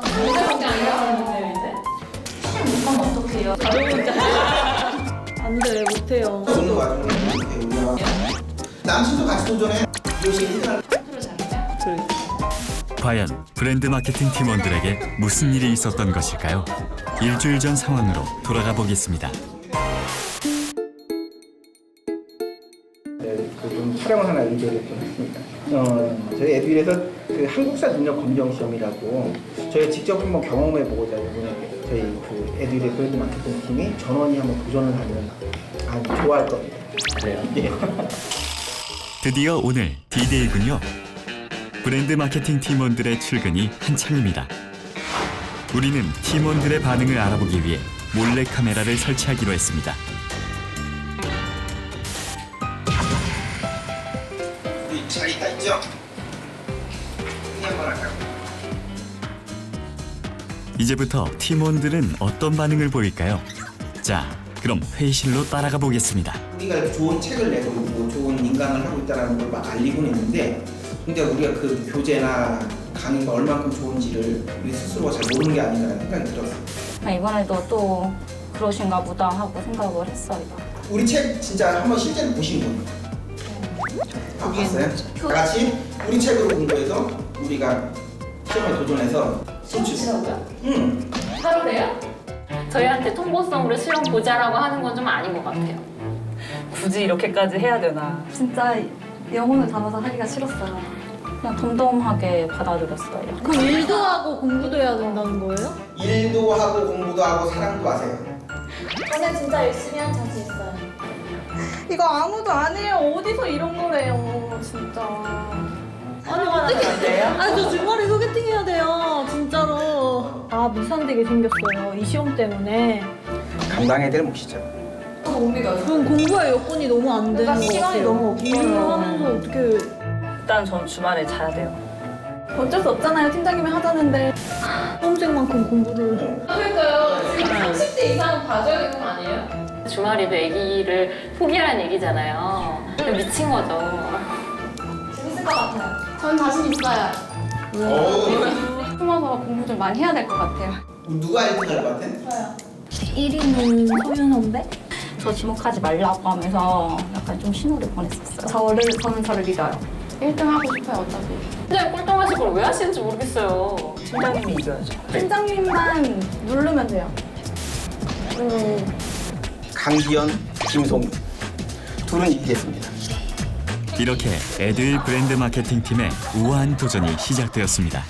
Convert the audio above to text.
문제밖에 안 나왔는데요 이제? 시험 못하면 어떡해요? 안 돼, 못해요. 오는 와중에 이렇게 올라와. 남친도 같이 도전해. 요새 1등할 프로 잘해요? 그래. 과연 브랜드 마케팅 팀원들에게 무슨 일이 있었던 것일까요? 일주일 전 상황으로 돌아가 보겠습니다. 네, 그좀 촬영을 하나 의뢰를 좀 했습니다. 어, 저희 에듀윌에서 그 한국사 능력 검정 시험이라고 저희 직접 한번 경험해 보고자 이번에 저희 그 에듀윌의 브랜드 마케팅 팀이 전원이 한번 도전을 하면 아주 좋아할 겁니다. 그래요? 예. 드디어 오늘 D-Day군요. 브랜드 마케팅 팀원들의 출근이 한창입니다. 우리는 팀원들의 반응을 알아보기 위해 몰래 카메라를 설치하기로 했습니다. 우리 자리가 있죠? 이 한번 할까요? 이제부터 팀원들은 어떤 반응을 보일까요? 자, 그럼 회의실로 따라가 보겠습니다. 우리가 좋은 책을 내고 있고 좋은 인강을 하고 있다는 걸 막 알리고는 있는데 근데 우리가 그 교재나 강의가 얼만큼 좋은지를 우리 스스로가 잘 모르는 게 아닌가라는 생각이 들었어요. 아, 이번에도 또 그러신가 보다 하고 생각을 했어요. 우리 책 진짜 한번 실제로 보신 분? 아, 봤어요? 다 같이 우리 책으로 공부해서 우리가 시험에 도전해서 시험 치라고요? 응. 하루래요? 저희한테 통보성으로 시험 보자라고 하는 건 좀 아닌 것 같아요. 굳이 이렇게까지 해야 되나. 진짜 영혼을 담아서 하기가 싫었어요. 그냥 덤덤하게 받아들였어요. 그럼 일도 하고 공부도 해야 된다는 거예요? 일도 하고 공부도 하고 사랑도 하세요. 저는 진짜 열심히 한 자신 있어요. 이거 아무도 안 해요. 어디서 이런 거래요, 진짜. 아니, 어떻게. 아니, 저 주말에 소개팅 해야 돼요, 진짜로. 아, 무산되게 생겼어요. 이 시험 때문에. 감당해야 될 몫이죠. 그럼 공부할 여건이 너무 안 되는 거 시간이. 너무 없어요. 일을 하면서 어떻게. 일단 전 주말에 자야 돼요. 어쩔 수 없잖아요. 팀장님이 하자는데. 수험생만큼 공부를. 그러니까요 지금 30대 이상은 봐줘야 되는 거 아니에요? 주말에도 아기를 포기하라는 얘기잖아요. 미친 거죠. 재밌을 것 같아요. 전 자신 있어요. 어, 숨어서 공부 좀 많이 해야 될 것 같아요. 누가 1등 할 것 같아? 1위는 소윤 선배? 저 지목하지 말라고 하면서 약간 좀 신호를 보냈었어요. 저를, 저는 저를 믿어요. 1등 하고 싶어요, 어차피. 근데 꼴등하실 걸 왜 하시는지 모르겠어요 팀장님이 이겨야죠. 팀장님만 누르면 돼요. 강기현, 김송우 둘은 이기겠습니다. 이렇게 에드윌 브랜드 마케팅 팀의 우아한 도전이 시작되었습니다.